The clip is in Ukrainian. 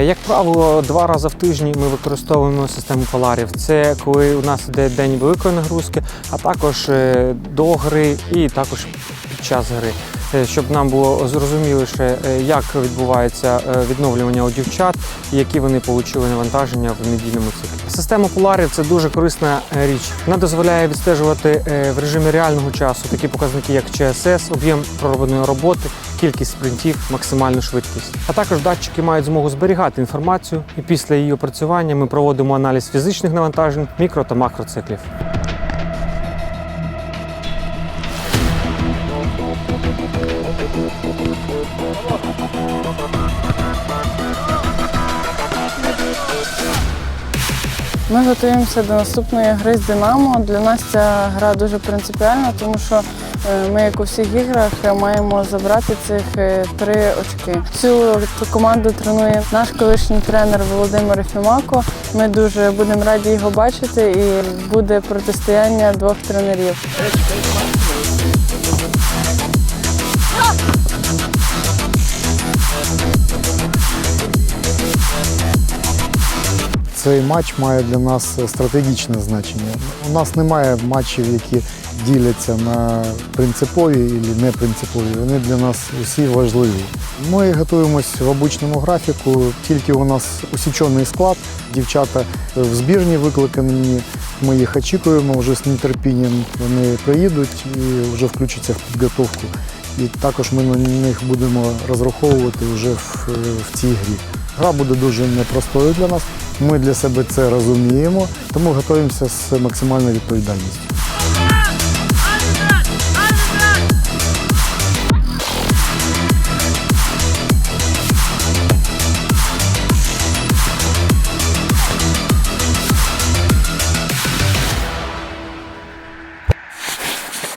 Е, Як правило, два рази в тижні ми використовуємо систему поларів. Це коли у нас іде день великої нагрузки, а також е, до гри і також під час гри. Е, Щоб нам було зрозуміліше, як відбувається відновлювання у дівчат які вони отримали навантаження в недільному циклі. Система поларів це дуже корисна річ. Вона дозволяє відстежувати в режимі реального часу такі показники, як ЧСС, об'єм проробленої роботи, кількість спринтів, максимальну швидкість. А також датчики мають змогу зберігати інформацію, і після її опрацювання ми проводимо аналіз фізичних навантажень, мікро та макроциклів. Ми готуємося до наступної гри з Динамо. Для нас ця гра дуже принципіальна, тому що е, ми, як у всіх іграх, е, маємо забрати цих е, три очки. Цю команду тренує наш колишній тренер Володимир Фімако. Ми дуже будемо раді його бачити, і буде протистояння двох тренерів. Цей матч має для нас стратегічне значення. У нас немає матчів, які діляться на принципові і непринципові. Вони для нас усі важливі. Ми готуємось в обичному графіку, тільки у нас усічений склад. Дівчата в збірні викликані. Ми їх очікуємо вже з нетерпінням. Вони приїдуть і вже включаться в підготовку. І також ми на них будемо розраховувати вже в, в цій грі. Гра буде дуже непростою для нас. Ми для себе це розуміємо, тому готуємося з максимальною відповідальністю.